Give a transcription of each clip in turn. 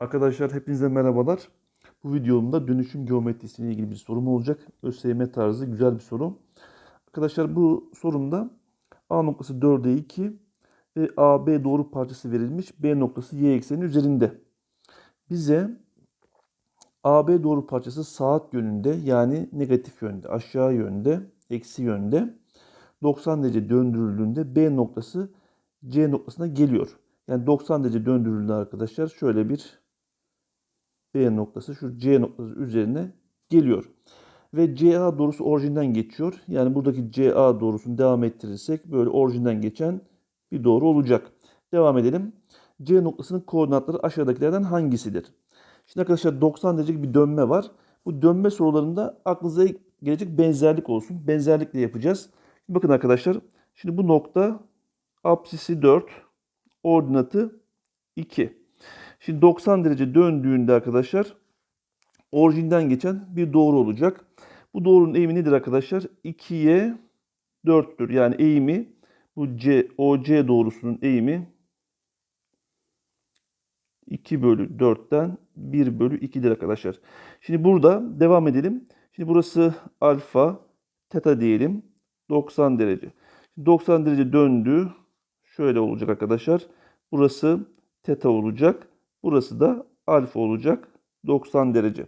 Arkadaşlar hepinize merhabalar. Bu videomda dönüşüm geometrisiyle ilgili bir sorum olacak. ÖSYM tarzı güzel bir soru. Arkadaşlar bu sorumda A noktası 4'e 2 ve AB doğru parçası verilmiş. B noktası y ekseni üzerinde. Bize AB doğru parçası saat yönünde yani negatif yönde, aşağı yönde, eksi yönde 90 derece döndürüldüğünde B noktası C noktasına geliyor. Yani 90 derece döndürüldü arkadaşlar. Şöyle bir B noktası şu C noktası üzerine geliyor. Ve CA doğrusu orijinden geçiyor. Yani buradaki CA doğrusunu devam ettirirsek böyle orijinden geçen bir doğru olacak. Devam edelim. C noktasının koordinatları aşağıdakilerden hangisidir? Şimdi arkadaşlar 90 derecelik bir dönme var. Bu dönme sorularında aklınıza gelecek benzerlik olsun. Benzerlikle yapacağız. Bakın arkadaşlar. Şimdi bu nokta apsisi 4, ordinatı 2. Şimdi 90 derece döndüğünde arkadaşlar orijinden geçen bir doğru olacak. Bu doğrunun eğimi nedir arkadaşlar? 2'ye 4'tür. Yani eğimi bu C, OC doğrusunun eğimi 2 bölü 4'ten 1 bölü 2'dir arkadaşlar. Şimdi burada devam edelim. Şimdi burası alfa, teta diyelim. 90 derece. 90 derece döndü. Şöyle olacak arkadaşlar. Burası teta olacak. Burası da alfa olacak. 90 derece.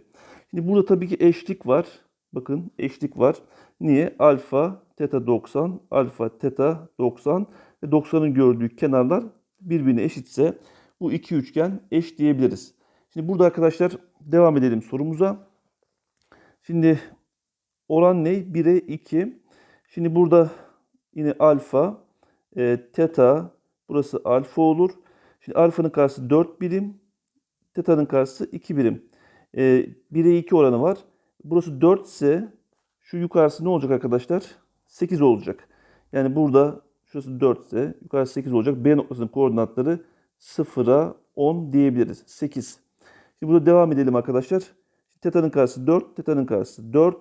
Şimdi burada tabii ki eşlik var. Bakın eşlik var. Niye? Alfa, teta 90, alfa, teta 90 ve 90'ın gördüğü kenarlar birbirine eşitse bu iki üçgen eş diyebiliriz. Şimdi burada arkadaşlar devam edelim sorumuza. Şimdi oran ne? 1'e 2. Şimdi burada yine alfa, e, teta, burası alfa olur. Şimdi alfanın karşısı 4 birim, teta'nın karşısı 2 birim. E, 1'e 2 oranı var. Burası 4 ise şu yukarısı ne olacak arkadaşlar? 8 olacak. Yani burada şurası 4 ise yukarısı 8 olacak. B noktasının koordinatları 0'a 10 diyebiliriz. 8. Şimdi burada devam edelim arkadaşlar. Teta'nın karşısı 4, teta'nın karşısı 4,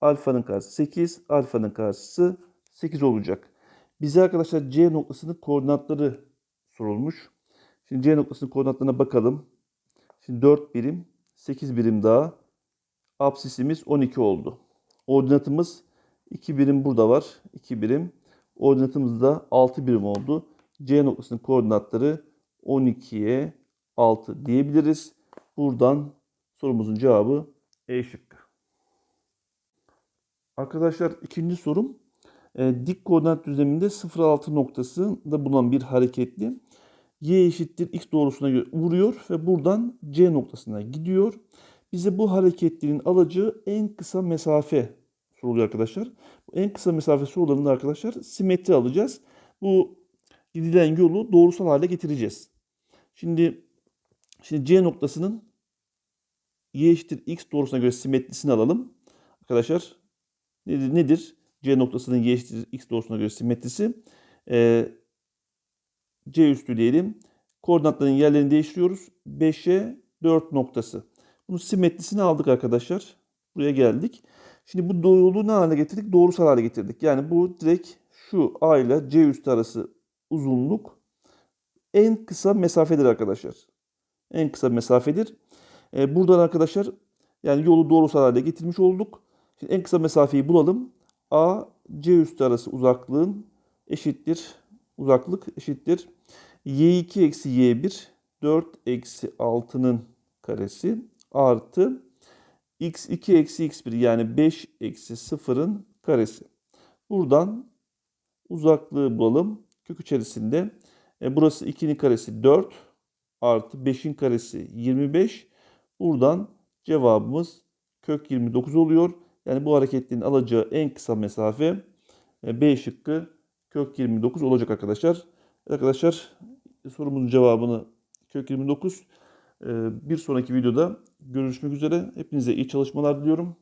alfanın karşısı 8, alfanın karşısı 8 olacak. Bize arkadaşlar C noktasının koordinatları sorulmuş. Şimdi C noktasının koordinatlarına bakalım. Şimdi 4 birim, 8 birim daha. Apsisimiz 12 oldu. Ordinatımız 2 birim burada var. 2 birim. Ordinatımız da 6 birim oldu. C noktasının koordinatları 12'ye 6 diyebiliriz. Buradan sorumuzun cevabı E şıkkı. Arkadaşlar ikinci sorum. E, dik koordinat düzleminde 0,6 noktasında bulunan bir hareketli y eşittir x doğrusuna göre vuruyor ve buradan c noktasına gidiyor. Bize bu hareketlinin alacağı en kısa mesafe soruluyor arkadaşlar. En kısa mesafe sorularında arkadaşlar simetri alacağız. Bu gidilen yolu doğrusal hale getireceğiz. Şimdi şimdi c noktasının y eşittir x doğrusuna göre simetrisini alalım. Arkadaşlar nedir? nedir? C noktasının y eşittir x doğrusuna göre simetrisi. Ee, C üstü diyelim. Koordinatların yerlerini değiştiriyoruz. 5'e 4 noktası. Bunun simetrisini aldık arkadaşlar. Buraya geldik. Şimdi bu doğruluğu ne hale getirdik? Doğrusal hale getirdik. Yani bu direkt şu A ile C üstü arası uzunluk en kısa mesafedir arkadaşlar. En kısa mesafedir. Ee, buradan arkadaşlar yani yolu doğrusal hale getirmiş olduk. Şimdi en kısa mesafeyi bulalım. A, C üstü arası uzaklığın eşittir. Uzaklık eşittir. Y2 eksi Y1 4 eksi 6'nın karesi artı x2 eksi x1 yani 5 eksi 0'ın karesi. Buradan uzaklığı bulalım. Kök içerisinde e, burası 2'nin karesi 4 artı 5'in karesi 25. Buradan cevabımız kök 29 oluyor. Yani bu hareketin alacağı en kısa mesafe e, B şıkkı kök 29 olacak arkadaşlar. Arkadaşlar sorumuzun cevabını kök 29 e, bir sonraki videoda görüşmek üzere. Hepinize iyi çalışmalar diliyorum.